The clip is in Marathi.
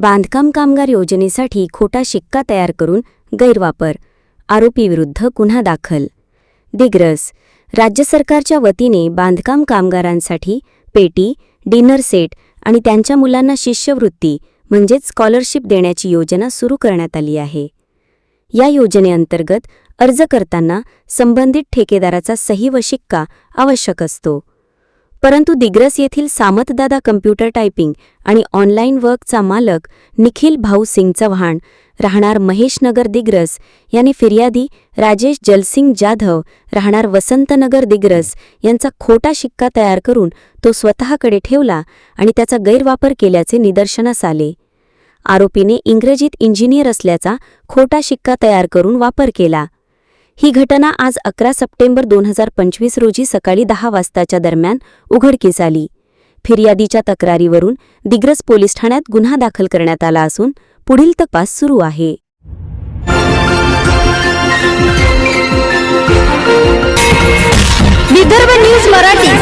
बांधकाम कामगार योजनेसाठी खोटा शिक्का तयार करून गैरवापर आरोपीविरुद्ध गुन्हा दाखल. दिग्रस राज्य सरकारच्या वतीने बांधकाम कामगारांसाठी पेटी डिनर सेट आणि त्यांच्या मुलांना शिष्यवृत्ती म्हणजेच स्कॉलरशिप देण्याची योजना सुरू करण्यात आली आहे. या योजनेअंतर्गत अर्ज करताना संबंधित ठेकेदाराचा सही व शिक्का आवश्यक असतो. परंतु दिग्रस येथील सामतदादा कम्प्युटर टायपिंग आणि ऑनलाईन वर्कचा मालक निखिल भाऊ सिंग चव्हाण राहणार महेशनगर दिग्रस यांनी फिर्यादी राजेश जलसिंग जाधव राहणार वसंतनगर दिग्रस यांचा खोटा शिक्का तयार करून तो स्वतःकडे ठेवला आणि त्याचा गैरवापर केल्याचे निदर्शनास आले. आरोपीने इंग्रजीत इंजिनियर असल्याचा खोटा शिक्का तयार करून वापर केला. ही घटना आज अकरा सप्टेंबर दोन हजार पंचवीस रोजी सकाळी दहा वाजताच्या दरम्यान उघडकीस आली. फिर्यादीच्या तक्रारीवरून दिग्रस पोलीस ठाण्यात गुन्हा दाखल करण्यात आला असून पुढील तपास सुरू आहे. विदर्भ न्यूज मराठी.